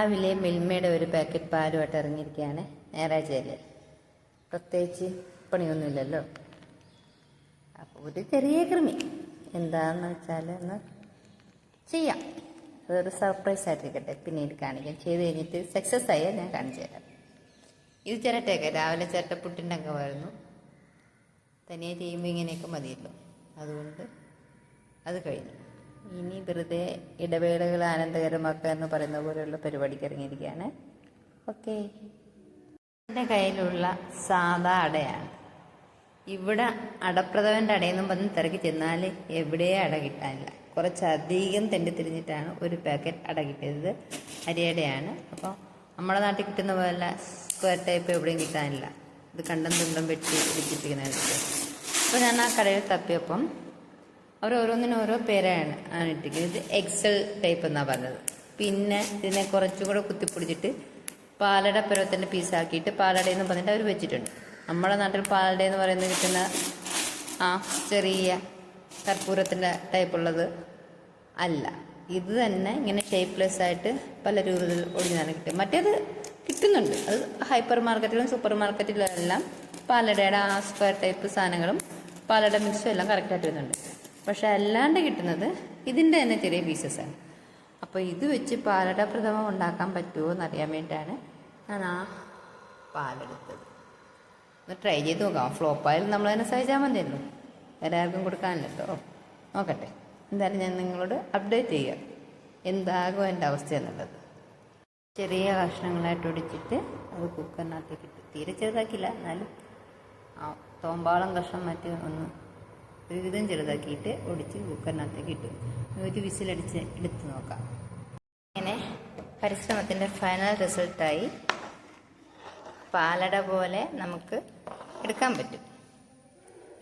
രാവിലെ മിൽമയുടെ ഒരു പാക്കറ്റ് പാലുമായിട്ട് ഇറങ്ങിയിരിക്കുകയാണ്. ഞായറാഴ്ചയല്ലേ? പ്രത്യേകിച്ച് പണിയൊന്നുമില്ലല്ലോ? അപ്പോൾ ഒരു ചെറിയ കൃമി. എന്താണെന്ന് വെച്ചാൽ ഒന്ന് ചെയ്യാം. അതൊരു സർപ്രൈസ് ആയിട്ടിരിക്കട്ടെ. പിന്നീട് കാണിക്കാം. ചെയ്ത് കഴിഞ്ഞിട്ട് സക്സസ് ആയാൽ ഞാൻ കാണിച്ചു തരാം. ഇത് ചിരട്ടയൊക്കെ. രാവിലെ ചിരട്ട ചിരട്ടപ്പുട്ടിന്റെ അംഗമായിരുന്നു തനിയെ ചെയ്യുമ്പോൾ ഇങ്ങനെയൊക്കെ മതിയല്ലോ. അതുകൊണ്ട് അത് കഴിഞ്ഞു. ഇനി വെറുതെ ഇടവേളകൾ ആനന്ദകരമാക്കുക എന്ന് പറയുന്ന പോലെയുള്ള പരിപാടിക്ക് ഇറങ്ങിയിരിക്കുകയാണ്. ഓക്കെ. എന്റെ കയ്യിലുള്ള സാധാ അടയാണ്. ഇവിടെ അടപ്രഥവന്റെ അടയെന്നും പറഞ്ഞ് തിരക്കി ചെന്നാൽ എവിടെയും അട കിട്ടാനില്ല. കുറച്ചധികം തെണ്ടി തിരിഞ്ഞിട്ടാണ് ഒരു പാക്കറ്റ് അട കിട്ടിയത്. അരിയടയാണ്. അപ്പോൾ നമ്മുടെ നാട്ടിൽ കിട്ടുന്ന പോലെ സ്ക്വയർ ടൈപ്പ് എവിടെയും കിട്ടാനില്ല. ഇത് കണ്ടം തുണ്ടം വെട്ടി ഇടിച്ചിപ്പിക്കുന്നതായിട്ട് അപ്പോൾ ഞാൻ ആ കടയിൽ തപ്പിയപ്പം അവർ ഓരോന്നിനും ഓരോ പേരാണ് ആണ് ഇട്ടിരിക്കുന്നത്. ഇത് എക്സൽ ടൈപ്പ് എന്നാണ് പറഞ്ഞത്. പിന്നെ ഇതിനെ കുറച്ചും കൂടെ കുത്തിപ്പിടിച്ചിട്ട് പാലട പരുവത്തിന്റെ പീസാക്കിയിട്ട് പാലട എന്ന് പറഞ്ഞിട്ട് അവർ വെച്ചിട്ടുണ്ട്. നമ്മുടെ നാട്ടിൽ പാലട എന്ന് പറയുന്നത് കിട്ടുന്ന ആ ചെറിയ കർപ്പൂരത്തിന്റെ ടൈപ്പുള്ളത് അല്ല. ഇത് തന്നെ ഇങ്ങനെ ഷേപ്പ്ലെസ് ആയിട്ട് പല രൂപത്തിൽ ഒടിഞ്ഞാണ് കിട്ടും മറ്റേത് കിട്ടുന്നുണ്ട്. അത് ഹൈപ്പർ മാർക്കറ്റിലും സൂപ്പർ മാർക്കറ്റിലും എല്ലാം പാലടയുടെ ആ സ്ക്വയർ ടൈപ്പ് സാധനങ്ങളും പാലട മിക്സും എല്ലാം കറക്റ്റായിട്ട് വരുന്നുണ്ട്. പക്ഷെ അല്ലാണ്ട് കിട്ടുന്നത് ഇതിന്റെ തന്നെ ചെറിയ പീസസാണ് അപ്പോൾ ഇത് വെച്ച് പാലട പ്രഥമം ഉണ്ടാക്കാൻ പറ്റുമോ എന്നറിയാൻ വേണ്ടിയിട്ടാണ് ഞാൻ ആ പാലെടുത്തത് ഒന്ന് ട്രൈ ചെയ്ത് നോക്കാം. ഫ്ലോപ്പായാലും നമ്മൾ തന്നെ സഹിച്ചാൽ മതിയല്ലോ. വേറെ ആർക്കും കൊടുക്കാനില്ലല്ലോ നോക്കട്ടെ. എന്തായാലും ഞാൻ നിങ്ങളോട് അപ്ഡേറ്റ് ചെയ്യാം. എന്താകും എന്റെ അവസ്ഥ എന്നുള്ളത്. ചെറിയ കഷ്ണങ്ങളായിട്ട് ഒടിച്ചിട്ട് അത് കുക്കറിനകത്തേക്ക് ഇട്ട് തീരെ ചെറുതാക്കില്ല എന്നാലും തോമ്പാളം കഷ്ണം മാറ്റി ഒന്ന് ഒരുവിധം ചെറുതാക്കിയിട്ട് ഒടിച്ച് കുക്കറിനകത്തേക്ക് ഇട്ടു. ഒരു വിസിലടിച്ച് എടുത്ത് നോക്കാം. ഇങ്ങനെ പരിശ്രമത്തിന്റെ ഫൈനൽ റിസൾട്ടായി പാലട പോലെ നമുക്ക് എടുക്കാൻ പറ്റും.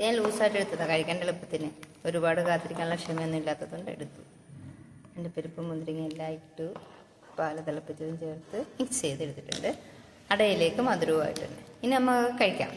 ഞാൻ ലൂസായിട്ട് എടുത്തതാണ് കഴിക്കേണ്ട എളുപ്പത്തിന്. ഒരുപാട് കാത്തിരിക്കാനുള്ള ക്ഷമയൊന്നും ഇല്ലാത്തതുകൊണ്ട് എടുത്തു. എന്റെ പരിപ്പ് മുന്തിരിങ്ങ എല്ലാം ഇട്ടു. പാൽ തിളപ്പിച്ചതും ചേർത്ത് മിക്സ് ചെയ്തെടുത്തിട്ടുണ്ട്. അടയിലേക്ക് മധുരവുമായിട്ടുണ്ട്. ഇനി നമുക്ക് കഴിക്കാം.